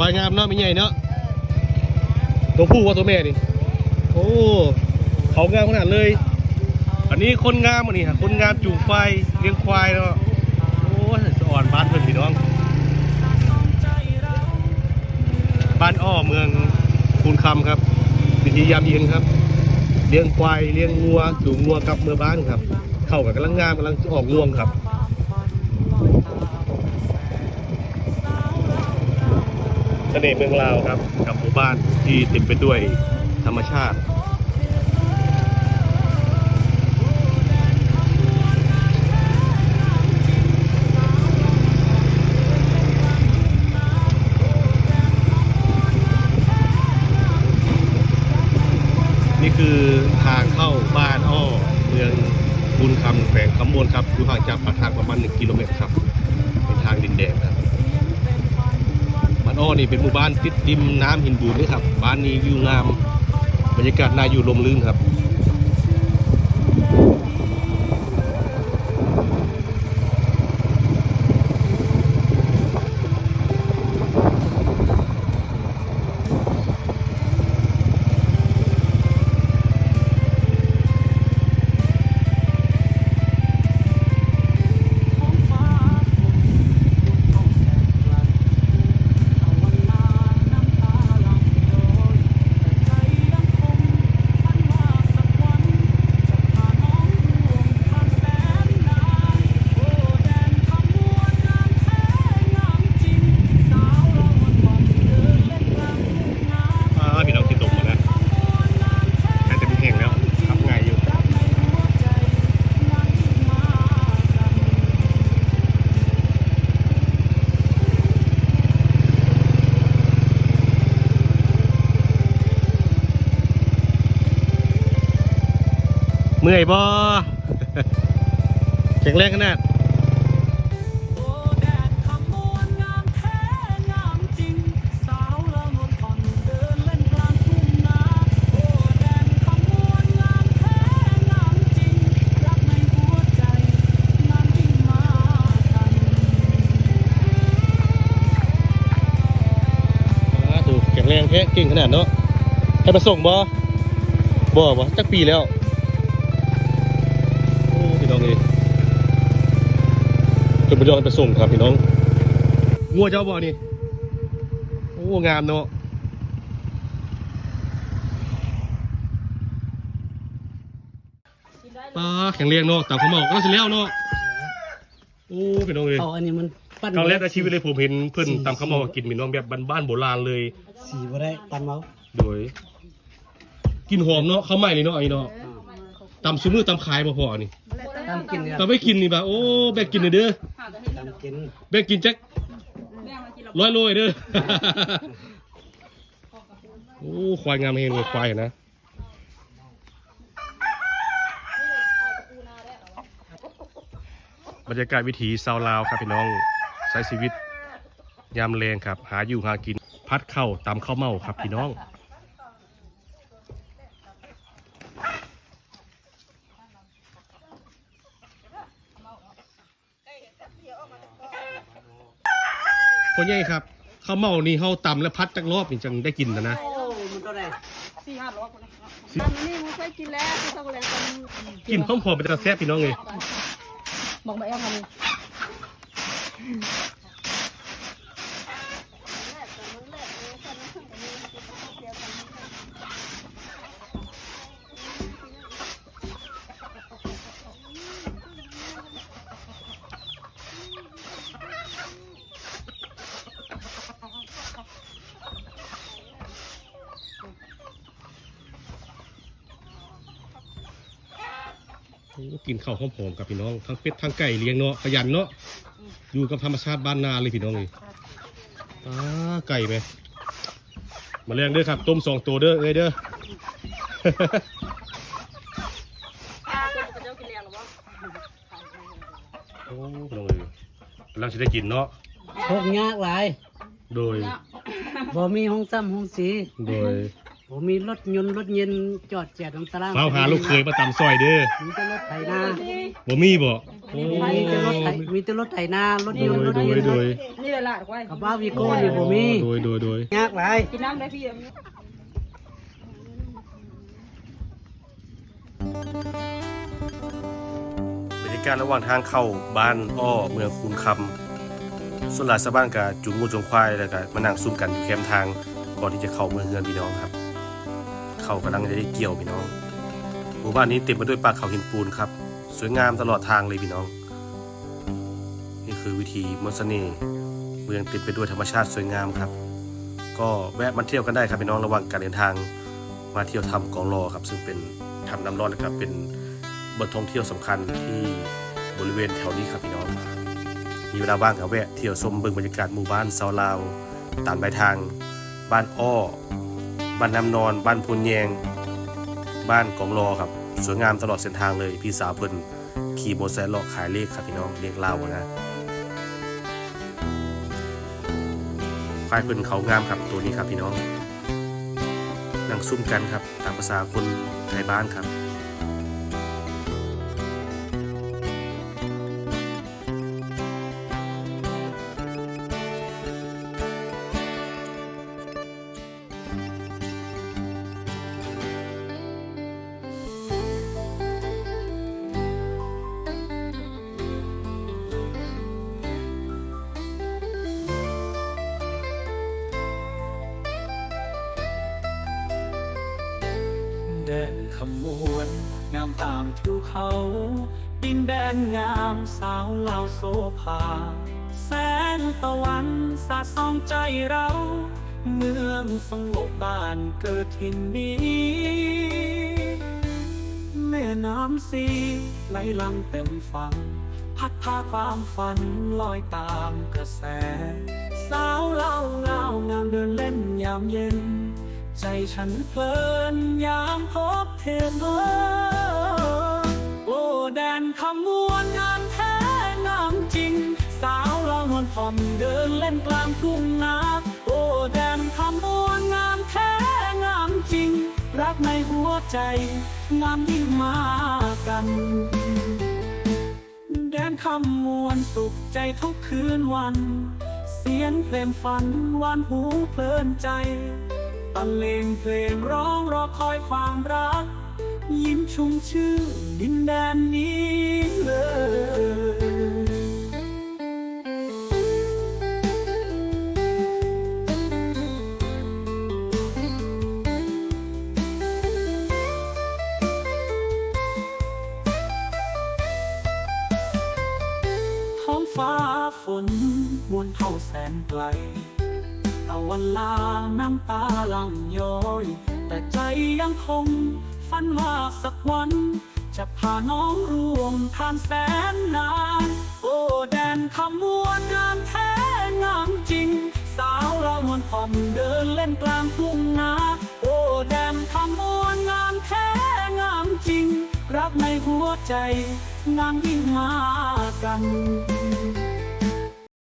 ควายงามเนาะไม่ใหญ่เนาะตัวผู้ว่าตัวแม่นี่โอ้เขางามขนาดเลย อันนี้คนงามอันนี้ฮะคนงามจูงควายเลี้ยงควายเนาะโอ้สอ่อนบ้านเพื่อนพี่น้อง บ้านอ้อเมืองคูนคำครับวิธียามเย็นครับ เลี้ยงควายเลี้ยงงัวจูงงัวกับเมื่อบ้านครับ เข้ากับกำลังงามกำลังออกรวงครับ น่ห์เมืองลาวครับ กับหมู่บ้านที่เต็มไปด้วยธรรมชาตินี่คือทางเข้าบ้านอ้อเมืองบุญคำแขวงคำมวนครับอยู่ห่างจากปากทางประมาณ 1 กิโลเมตรครับเป็นทางดินแดงครับ อ้อนี่เป็นหมู่บ้านติดริมน้ำหินบูนนี่ครับบ้านนี้วิวงาม บรรยากาศน่าอยู่ลมลื่นครับ วใจนานยิ่งมากันอ่าถูกแข็งแรงแค่เก่งขนาดเนาะให้มาส่งบ่บ่บ่จักปีแล้ว จนไปยองไปส่งครับพี่น้องงัวเจ้าบ่นี่โอ้งามเนาะปลาแข็งแรงเนาะตามเขาบอกก็สิแล้วเนาะโอ้พี่น้องเอ้ยเอาอันนี้มันปั้นครั้งแรกในชีวิตเลยผมเห็นเพื่อนตามเขาบอกกินพี่น้องแบบบ้านๆโบราณเลยสีบ่ได้ปั้นเมาโดยกลินหอมเนาะเขาวใหม่นี่เนาะไอ้เนาะตำซุ้มือตำขายบ่พอนี่ตามกินเนี่ยตำไม่กินนี่บ่าโอ้แบกกินหน่อยเด้อตาม กินแบกกินจักร้อยโลยเด้อ โอ้ควายงามเฮงเลยควายนะบรรยากาศวิถีชาวลาวครับพี่น้องใช้ชีวิตยามแรงครับ หาอยู่หากิน พัดเข้าตำข้าวเมาครับพี่น้อง พ่อใหญ่ครับข้าวเมานี่เฮาตำแล้วพัดจักรอบนี่จังได้กินนะนะโอ้มันก็ได้สี่ห้าร้อยคนเลยอันนี้มึงเคยกินแล้วที่เขาก็เลยทกินพร้อมๆเป็นตาแซ่บพี่น้องเลยำบอกมาเอลทำโอ้ กินข้าวหอมๆกับพี่น้องทั้งเป็ดทั้งไก่เลี้ยงเนาะขยันเนาะอยู่กับธรรมชาติบ้านนาเลยพี่น้องเลยอ้าไก่ไหมมาเลี้ยงเด้อครับต้มสองตัวเด้อเอ้ยเด้อเจ้ากินแล้วหรอวะโอ้พี่น้องเลยกำลังจะได้กินเนาะพกยากหลายโดยบ่มีห้องซ้ำห้องสีโดย ผมมีรถยนต์รถเย็นจอดแจกตรงตารางเฝ้าหาลูกเคยมาตำซอยเด้อมีแต่รถไถนาบ่มีบ่โอ้มีแต่รถไถมีแต่รถไถนารถโดยนยต์รถโดเย็ยนโดยนี่เลยละไว้กับบ้าวีโก้นี่บ่มีโดยโดยโดยยากหลายกินน้ำได้พี่เอ็มบรรยากาศระหว่างทางเข้าบ้านอ้อเมืองคูนคำส่วนหลายชาวบ้านก็จุงงูจุงควายแล้วก็มานั่งซุ่มกันอยู่แคมป์ทางก่อนที่จะเข้าเมืองเฮือนพี่น้องครับ เขากำลังจะได้เกี่ยวพี่น้อง หมู่บ้านนี้เต็มไปด้วยป่าเขาหินปูนครับ สวยงามตลอดทางเลยพี่น้อง นี่คือวิธีมนต์เน่เมืองเต็มไปด้วยธรรมชาติสวยงามครับ ก็แวะมาเที่ยวกันได้ครับพี่น้องระหว่างการเดินทาง มาเที่ยวทำกองรอครับ ซึ่งเป็นทำน้ำร้อนนะครับเป็นบนท่องเที่ยวสำคัญที่บริเวณแถวนี้ครับพี่น้อง มีเวลาว่างก็แวะเที่ยวชมเบิ่งบรรยากาศหมู่บ้านซาวลาวตามใบทางบ้านอ้อ บ้านน้ำนอนบ้านพูนแยง บ้านกองรอครับ สวยงามตลอดเส้นทางเลย พี่สาวเพิ่นขี่มอเตอร์ไซค์เลาะขายเลขครับพี่น้องเลขลานะควายเพิ่นเขางามครับตัวนี้ครับพี่น้องนั่งซุ่มกันครับตามภาษาคนไทยบ้านครับ แดนขมวนงามตามทิวเขา ดินแดนงามสาวลาวโซภา แสงตะวันสาดส่องใจเรา เมืองสงบบ้านเกิดทินนี้แม่น้ำสีไหลลังเต็มฟังพัดพาความฝันลอยตามกระแส สาวเล่าเงางามเดินเล่นยามเย็น ใจฉันเพลินยามพบเธอเมื่อโอ้แดนขมวนงามแท้งามจริง สาวเรานวลผ่อมเดินเล่นกลางทุ่งนาโอ้แดนขมวนงามแท้งามจริง รักในหัวใจ งามยิ่งมากัน แดนคำมวลสุขใจทุกคืนวัน เสียงเพลงฝันหวานหูเพลินใจ บรรเลงเพลงร้องรอคอยความรัก ยิ้มชุ่มชื่นดินแดนนี้เลยท้องฟ้าฝนวนเข้าแสนไกล ตะวันลาน้ำตาหลังย้อย แต่ใจยังคงฝันว่าสักวัน จะพาน้องร่วมทางแสนนาน โอ้แดนขมวนงามแท้งามจริง สาวเรามวนผ่อมเดินเล่นกลางทุ่งนาโอ้แดนขมวนงามแท้งามจริง รักในหัวใจงามยิ่งมากัน